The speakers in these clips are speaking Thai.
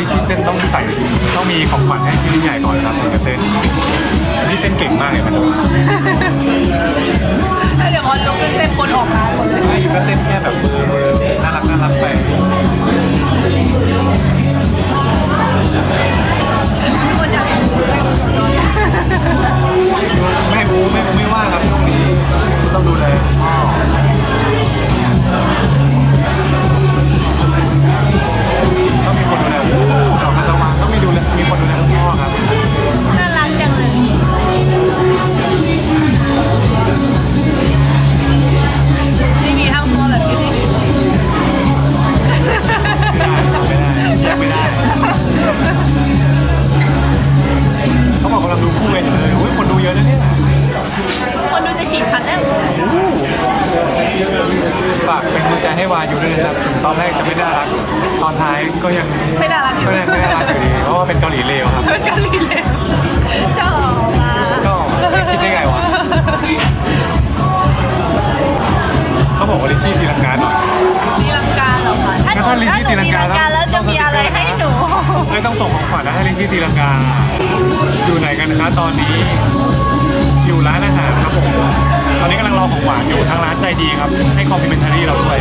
ลิชี่เต้นต้องใส่ต้องมีของขวัญให้ที่ใหญ่ก่อนครับถึงจะเต้นที่เต้นเก่งมากเลยมัน ฝากเป็นกำลังใจให้วาอยู่ด้วยนะครับถึงตอนแรกจะไม่น่ารักตอนท้ายก็ยังไม่น่ารักอยู่ไม่ได้ไม่น่ารักอยู่ดีเพราะว่าเป็นเกาหลีเลวครับเป็นกาหลีเลยชอบอะชอบคิดได้ไงวะ เขาบอกว่าลิชชี่ตีลังกาหน่อย ตีลังกาเหรอคะถ้าหนูก็ถ้าลิชถ้าชี่หนูตีลังตีกาลังกาแล้วจะมีอะไรให้หนู ไม่ต้องส่งของขวัญแล้วให้ลิชชี่ตีลังกา อยู่ไหนกันนะคะตอนนี้ อยู่ร้านอาหารครับผม ตอนนี้กำลังรอของหวานอยู่ทางร้านใจดีครับ ให้คอมพลีเมนทารี่เราด้วย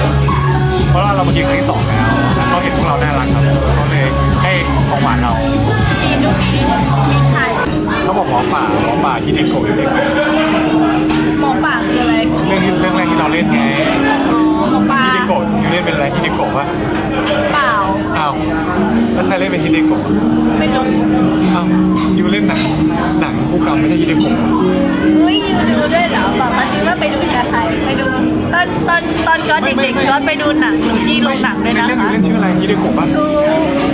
เพราะว่าเรามากินครั้งที่สองแล้วแล้วเขาเห็นพวกเราน่ารักครับเขาเลยให้ของหวานเรามีดูมีมีไทยเขาบอกหมอป่าหมอป่าที่เด็กโกะอยู่เด็กโกะหมอป่าคืออะไรเรื่องที่เรื่องแรกที่เราเล่นไงหมอป่าฮิเดโกะยูเล่นเป็นอะไรฮิเดโกะปะเปล่าอ้าวแล้วใครเล่นเป็นฮิเดโกะไม่รู้อ้าวยูเล่นหนังหนังคู่กรรมไม่ใช่ฮิเดโกะเฮ้ยยูดูด้วยเหรอบอกมาสิว่าไปดูกับใครไปดูตอนตอนตอนก้อนเด็กๆก้อนไปดูหนังอยู่ที่โรงหนังด้วยนะเล่นคะเล่นชื่ออะไรฮิเดโกะปะ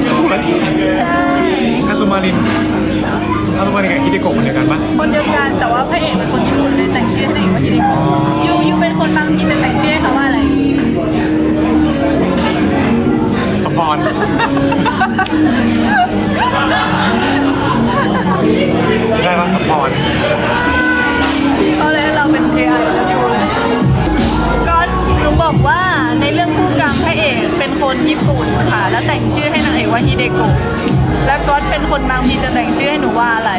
ถูกแล้วนี่ใช่คาซุมารินคาซุมารินกับฮิเดโกะเหมือนกันปะคนเดียวกันแต่ว่า คนญี่ปุ่นค่ะ แล้วแต่งชื่อให้นางเอกว่าฮิเดโกะแล้วก๊อตเป็นคนบางทีจะแต่งชื่อให้หนูว่าอะไร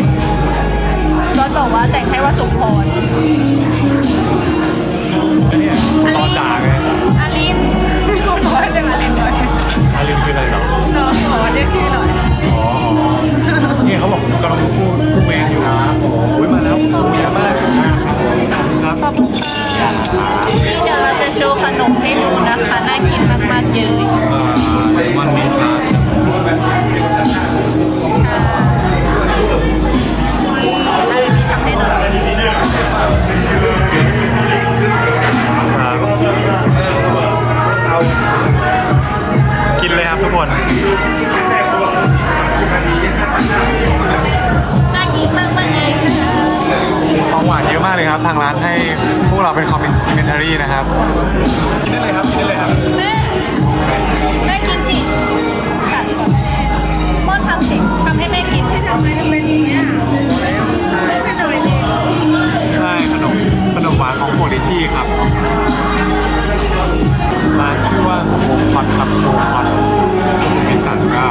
ก๊อตบอกว่าแต่งให้ว่าสมพรเนี่ยตอนด่าไงอาลินเขาบอกให้เรียกอาลินหน่อยอารินคืออะไรเหรอเนาะขอเรียกชื่อหน่อย อ๋อเนี่ยเขาบอกกำลังดู ของหวานเยอะมากเลยครับ ทางร้านให้พวกเราเป็นคอมเมนต์รี่นะครับกินได้เลยครับกินได้เลยครับแม่แม่กินสิค่ะม่อนทำสิทำให้แม่กินทำไมทำเป็นอย่างเงี้ยไม่เป็นอะไรเลยใช่ขนมขนมหวานของโมดิชี่ครับร้านชื่อว่าโคคอนครับโคคอนสุขุมวิทสามสิบเก้า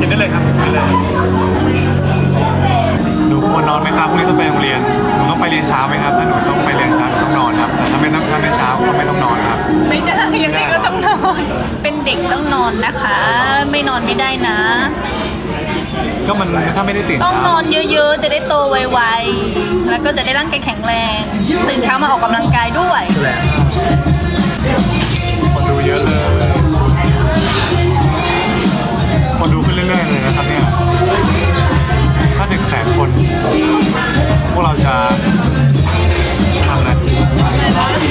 กินได้เลยครับกินได้เลย หนูควรนอนไหมครับพรุ่งนี้ต้องไปโรงเรียน หนูต้องไปเรียนเช้าไหมครับ ถ้าหนูต้องไปเรียนเช้าหนูต้องนอนครับ แต่ถ้าไม่ต้องถ้าไม่เช้าก็ไม่ต้องนอนครับ ไม่ได้ยังไงก็ต้องนอน เป็นเด็กต้องนอนนะคะ ไม่นอนไม่ได้นะ ก็มันถ้าไม่ได้ตื่นต้องเช้านอนเยอะๆ จะได้โตไวๆ แล้วก็จะได้ร่างกายแข็งแรง ตื่นเช้ามาออกกำลังกายด้วย คนดูเยอะเลย คนดูขึ้นเรื่อยๆเลยนะครับเนี่ย ถ้าถึงแสนคน พวกเราจะทำอะไร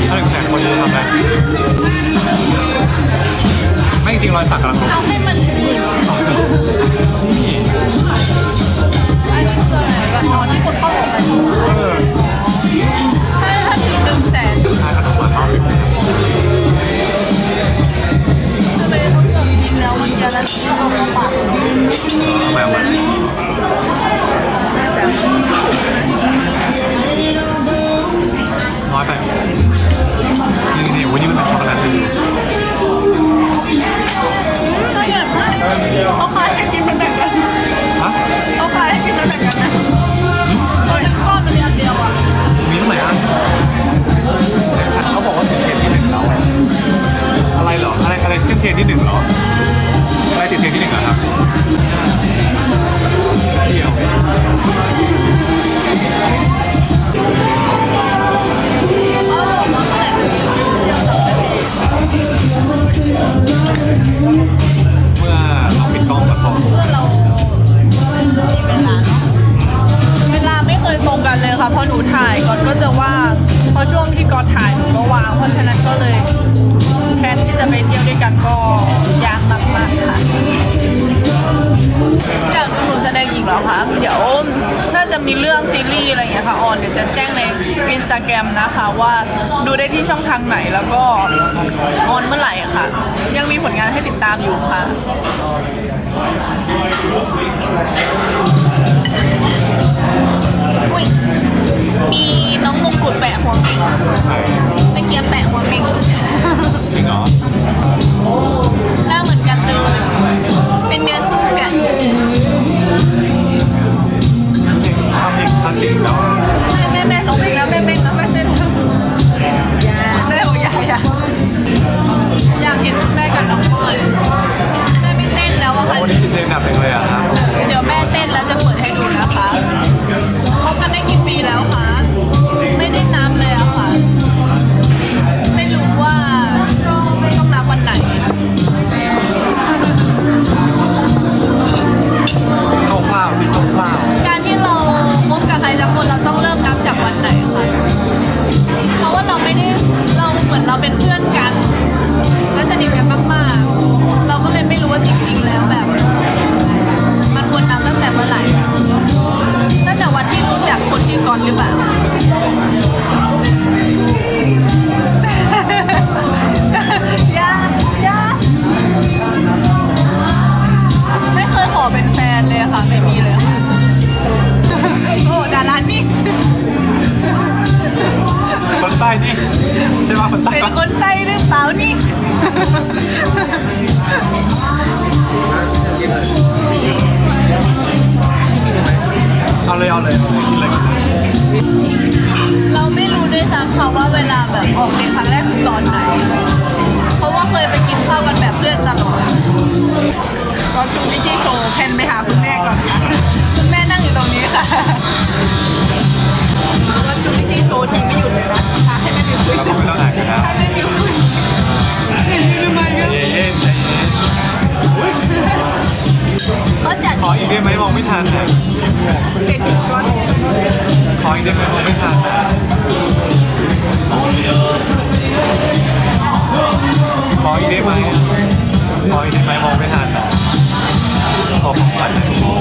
ถ้าถึงแสนคนจะทำอะไรไม่จริงรอยสักกำลังลง งที่หนึ่งเหรอใะไรติดเพลงที่หนึ่งเหรอครับเมื่อเราปิดกล้องกับเมื่อเรามีเวลาเะวลาไม่เคยตรงกันเลยค่ะพอหนูถ่ายก่อนก็จะว่างพอช่วงที่ก่อนถ่ายหนูก็วางเพราะฉะนั้นก็เลย นที่จะไปเที่ยวด้วยกันก็ยากมากๆค่ะจากหนูแสดงอีกแล้วคะเดี๋ยวน่าจะมีเรื่องซีรีส์อะไรอย่างเงี้ยค่ะออนเดี๋ยวจะแจ้งในอินสตาแกรมนะคะว่าดูได้ที่ช่องทางไหนแล้วก็ออนเมื่อไหร่ค่ะ ยังมีผลงานให้ติดตามอยู่ค่ะำ ต้นี่ใช่ป่ะคนใต้เป็นปะคนไต้หรือเปล่านี่ เอาเลยเอาเลยเอาเลยกินเลยก่อนเลยเราไม่รู้ด้วยซ้ำค่ะว่าเวลาแบบออกเดทครั้งแรกคือตอนไหน อีกได้ไหมมองไม่ทันนะเจ็ดสิบก้อนขออีกได้ไหมมองไม่ทันนะขออีกได้ไหมขออีกได้ไหมมองไม่ทันนะขอของขวัญหน่อยขอ